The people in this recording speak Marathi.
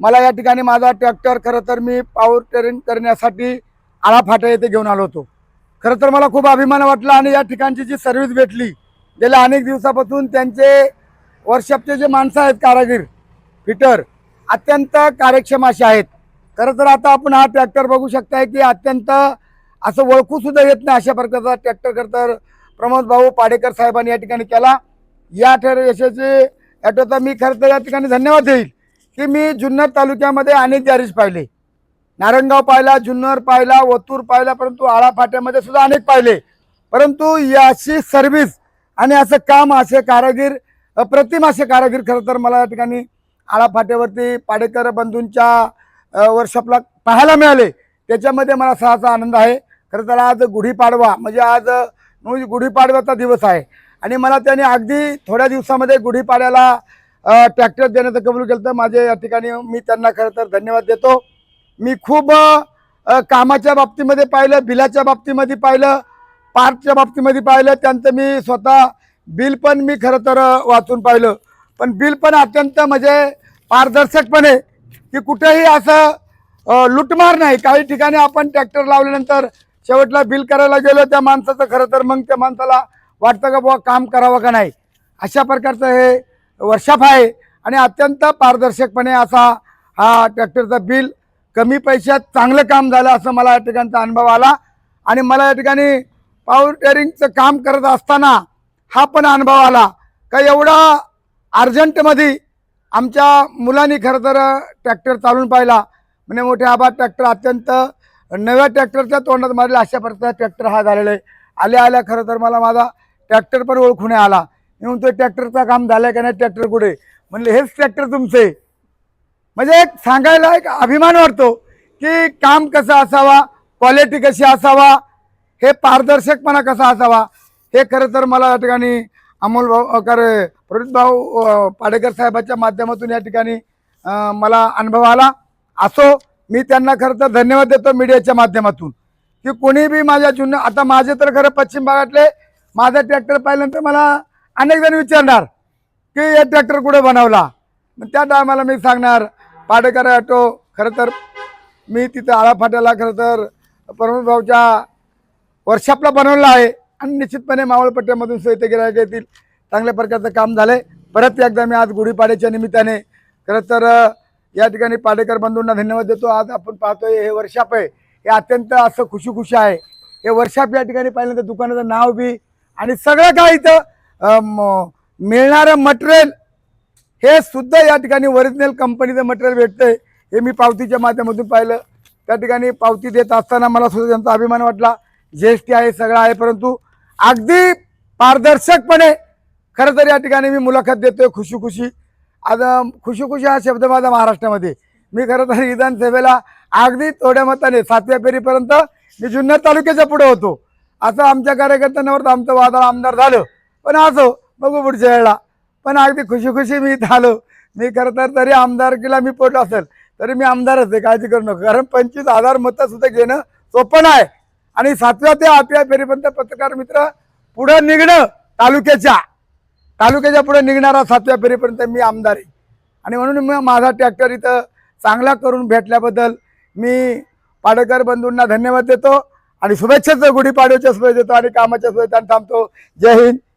मला या ठिकाणी माझा ट्रॅक्टर खरं तर मी पॉवर टेरिंग करण्यासाठी आळाफाटा येथे घेऊन आलो होतो. खरं तर मला खूप अभिमान वाटला आणि या ठिकाणची जी सर्व्हिस भेटली गेल्या अनेक दिवसापासून त्यांचे वर्कशॉपचे जे माणसं आहेत कारागीर फिटर अत्यंत कार्यक्षम असे आहेत. खरं तर आता आपण हा ट्रॅक्टर बघू शकताय की अत्यंत असं ओळखू सुद्धा येत नाही अशा प्रकारचा ट्रॅक्टर खरं तर प्रमोद भाऊ पाडेकर साहेबांनी या ठिकाणी केला. या ठर यशाचे ॲटोचा मी खरं तर या ठिकाणी धन्यवाद देईल. की मी जुन्नर तालुक्यामध्ये अनेक गॅरेज पाहिले. नारायणगाव पाहिला जुन्नर पाहिला वतूर पाहिला परंतु आळा फाट्यामध्ये सुद्धा अनेक पाहिले. परंतु याची सर्व्हिस आणि असं काम असे कारागीर अप्रतिम असे कारागीर खरं तर मला या ठिकाणी आळा फाट्यावरती पाडेकर बंधूंच्या वर्षपला पाहायला मिळाले. त्याच्यामध्ये मला सहाचा आनंद आहे. खरं तर आज गुढीपाडवा म्हणजे आज गुढीपाडव्याचा दिवस आहे. आणि मला त्याने अगदी थोड्या दिवसामध्ये गुढीपाड्याला ट्रॅक्टर देण्याचं कबूल केलं तर माझे या ठिकाणी मी त्यांना खरं तर धन्यवाद देतो. मी खूप कामाच्या बाबतीमध्ये पाहिलं बिलाच्या बाबतीमध्ये पाहिलं पार्कच्या बाबतीमध्ये पाहिलं. त्यांचं मी स्वतः बिल पण मी खरं तर वाचून पाहिलं. पण बिल पण अत्यंत म्हणजे पारदर्शकपणे की कुठेही असं लुटमार नाही. काही ठिकाणी आपण ट्रॅक्टर लावल्यानंतर शेवटला बिल करायला गेलो त्या माणसाचं खरं तर मग त्या माणसाला वाटतं का बुवा काम करावं का नाही? अशा प्रकारचं हे वर्षाफ आहे आणि अत्यंत पारदर्शकपणे असा हा ट्रॅक्टरचा बिल कमी पैशात चांगलं काम झालं असं मला या ठिकाणचा अनुभव आला. आणि मला या ठिकाणी पावर टेअरिंगचं काम करत असताना हा पण अनुभव आला. का एवढा अर्जंटमध्ये आमच्या मुलांनी खरं तर ट्रॅक्टर चालून पाहिला. म्हणजे मोठे आबा ट्रॅक्टर अत्यंत नव्या ट्रॅक्टरच्या तोंडात मारले अशा प्रकारचा ट्रॅक्टर हा झालेला आहे. आल्या आल्या खरं तर मला माझा ट्रॅक्टर पण ओळखून आला. मी म्हणतो ट्रॅक्टरचं काम झालं का नाही? ट्रॅक्टर कुठे? म्हणले हेच ट्रॅक्टर तुमचे. म्हणजे एक सांगायला एक अभिमान वाटतो की काम कसं असावा क्वालिटी कशी असावा हे पारदर्शकपणा कसा असावा हे खरं तर मला या ठिकाणी अमोल भाऊ करे प्रदीप भाऊ पाडेकर साहेबाच्या माध्यमातून या ठिकाणी मला अनुभव आला. असो मी त्यांना खरं तर धन्यवाद देतो मीडियाच्या माध्यमातून. की कोणी बी माझ्या जुन्या आता माझे तर खरं पश्चिम भागातले माझा ट्रॅक्टर पाहिल्यानंतर मला अनेक जण विचारणार की हे ट्रॅक्टर कुठे बनवला? मग त्या टायमाला मी सांगणार पाडेकर ऑटो खरं तर मी तिथं आळाफाट्याला खरं तर परमभाऊच्या वर्षापला बनवला बनवलं आहे आणि निश्चितपणे मावळपट्ट्यामधून सहित गिरायक येतील चांगल्या प्रकारचं काम झालं आहे परत एकदा मी आज गुढीपाड्याच्या निमित्ताने खरं तर या ठिकाणी पाडेकर बंधूंना धन्यवाद देतो. आज आपण पाहतोय हे वर्षाप आहे. हे अत्यंत असं खुशी खुशी आहे. हे वर्षाप या ठिकाणी पाहिल्यानंतर दुकानाचं नाव बी आणि सगळं काय इथं मिळणारं मटेरियल हे सुद्धा या ठिकाणी ओरिजिनल कंपनीचं मटेरियल भेटतंय. हे मी पावतीच्या माध्यमातून पाहिलं. त्या ठिकाणी पावती देत असताना मला सुद्धा त्यांचा अभिमान वाटला. जी एस टी आहे सगळं आहे परंतु अगदी पारदर्शकपणे खरं तर या ठिकाणी मी मुलाखत देतोय खुशी खुशी आता खुशी खुशी हा शब्द माझा महाराष्ट्रामध्ये. मी खरं तर विधानसभेला अगदी थोड्या मताने सातव्या फेरीपर्यंत मी जुन्नर तालुक्याच्या पुढे होतो. असं आमच्या कार्यकर्त्यांवर आमचं वादळ आमदार झालं. पण असो बघू पुढच्या वेळेला. पण अगदी खुशी खुशी मी इथं आलो. मी खरं तर तरी आमदारकीला मी पोटलो असेल तरी मी आमदारच आहे काळजी करू नका. कारण पंचवीस हजार मतं सुद्धा घेणं सोपं आहे आणि सातव्या ते आठव्या फेरीपर्यंत पत्रकार मित्र पुढं निघणं तालुक्याच्या तालुक्याच्या पुढे निघणारा सातव्या फेरीपर्यंत मी आमदार आहे. आणि म्हणून मग माझा ट्रॅक्टर इथं चांगला करून भेटल्याबद्दल मी पाडेकर बंधूंना धन्यवाद देतो. आणि शुभेच्छाच गुढीपाडव्याच्या शुभेच्छा देतो आणि कामाच्या शुभेच्छा थांबतो. जय हिंद.